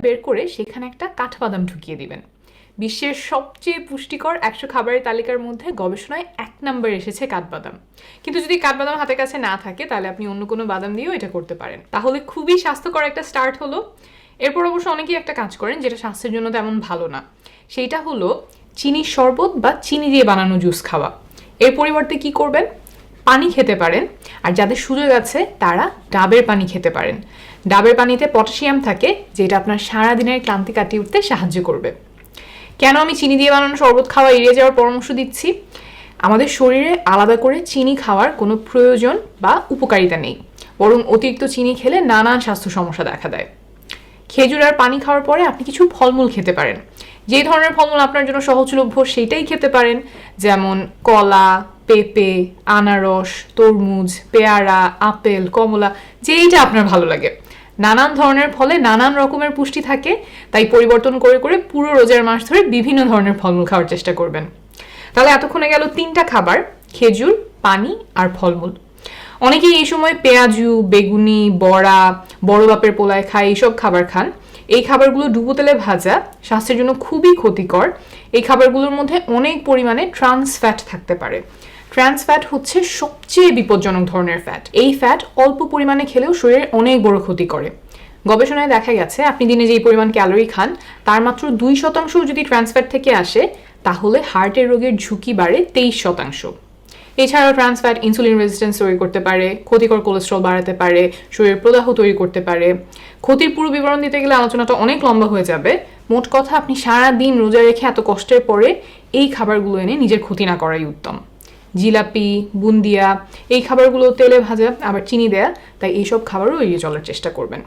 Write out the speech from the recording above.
বের করে সেখানে একটা কাঠবাদাম ঢুকিয়ে দিবেন। বিশ্বের সবচেয়ে পুষ্টিকর একশো খাবারের তালিকার মধ্যে গবেষণায় এক নম্বর এসেছে কাঠবাদাম। কিন্তু যদি কাঠবাদাম হাতের কাছে না থাকে, তাহলে আপনি অন্য কোনো বাদাম দিয়েও এটা করতে পারেন। তাহলে খুবই স্বাস্থ্যকর একটা স্টার্ট হলো। এরপর অবশ্য অনেকেই একটা কাজ করেন যেটা স্বাস্থ্যের জন্য তেমন ভালো না। সেইটা হলো, চিনির শরবত বা চিনি দিয়ে বানানো জুস খাওয়া। এর পরিবর্তে কি করবেন? পানি খেতে পারেন। আর যাদের সুযোগ আছে, তারা ডাবের পানি খেতে পারেন। ডাবের পানিতে পটাশিয়াম থাকে, যেটা আপনার সারাদিনের ক্লান্তি কাটিয়ে উঠতে সাহায্য করবে। কেন আমি চিনি দিয়ে বানানো শরবত খাওয়া এড়িয়ে যাওয়ার পরামর্শ দিচ্ছি? আমাদের শরীরে আলাদা করে চিনি খাওয়ার কোনো প্রয়োজন বা উপকারিতা নেই। বরং অতিরিক্ত চিনি খেলে নানান স্বাস্থ্য সমস্যা দেখা দেয়। খেজুর আর পানি খাওয়ার পরে আপনি কিছু ফলমূল খেতে পারেন। যে ধরনের ফলমূল আপনার জন্য সহজলভ্য, সেইটাই খেতে পারেন। যেমন কলা পেঁপে, আনারস, তরমুজ, পেয়ারা, আপেল, কমলা, যেইটা আপনার ভালো লাগে। নানান ধরনের ফলে নানান রকমের পুষ্টি থাকে, তাই পরিবর্তন করে করে পুরো রোজার মাস ধরে বিভিন্ন ধরনের ফলমূল খাওয়ার চেষ্টা করবেন। তাহলে এতক্ষণে গেল তিনটা খাবার, খেজুর, পানি আর ফলমূল। অনেকেই এই সময় পেঁয়াজু, বেগুনি, বড়া, বড় বাপের পোলায় খায়, এইসব খাবার খান। এই খাবারগুলো ডুবো তেলে ভাজা, স্বাস্থ্যের জন্য খুবই ক্ষতিকর। এই খাবারগুলোর মধ্যে অনেক পরিমাণে ট্রান্স ফ্যাট থাকতে পারে। ট্রান্স ফ্যাট হচ্ছে সবচেয়ে বিপজ্জনক ধরনের ফ্যাট এই ফ্যাট অল্প পরিমাণে খেলেও শরীরের অনেক বড় ক্ষতি করে। গবেষণায় দেখা গেছে, আপনি দিনে যেই পরিমাণ ক্যালোরি খান, তার মাত্র দুই শতাংশ যদি ট্রান্স ফ্যাট থেকে আসে, তাহলে হার্টের রোগের ঝুঁকি বাড়ে তেইশ শতাংশ। এছাড়াও ট্রান্স ফ্যাট ইনসুলিন রেজিস্ট্যান্স তৈরি করতে পারে, ক্ষতিকর কোলেস্ট্রল বাড়াতে পারে, শরীরের প্রদাহ তৈরি করতে পারে। ক্ষতির পুরো বিবরণ দিতে গেলে আলোচনাটা অনেক লম্বা হয়ে যাবে। মোট কথা, আপনি সারা দিন রোজা রেখে এত কষ্টের পরে এই খাবারগুলো এনে নিজের ক্ষতি না করাই উত্তম। জিলাপি, বুন্দিয়া, এই খাবারগুলো তেলে ভাজা, আবার চিনি দেয়া, তাই এইসব খাবারও এড়িয়ে চলার চেষ্টা করবেন।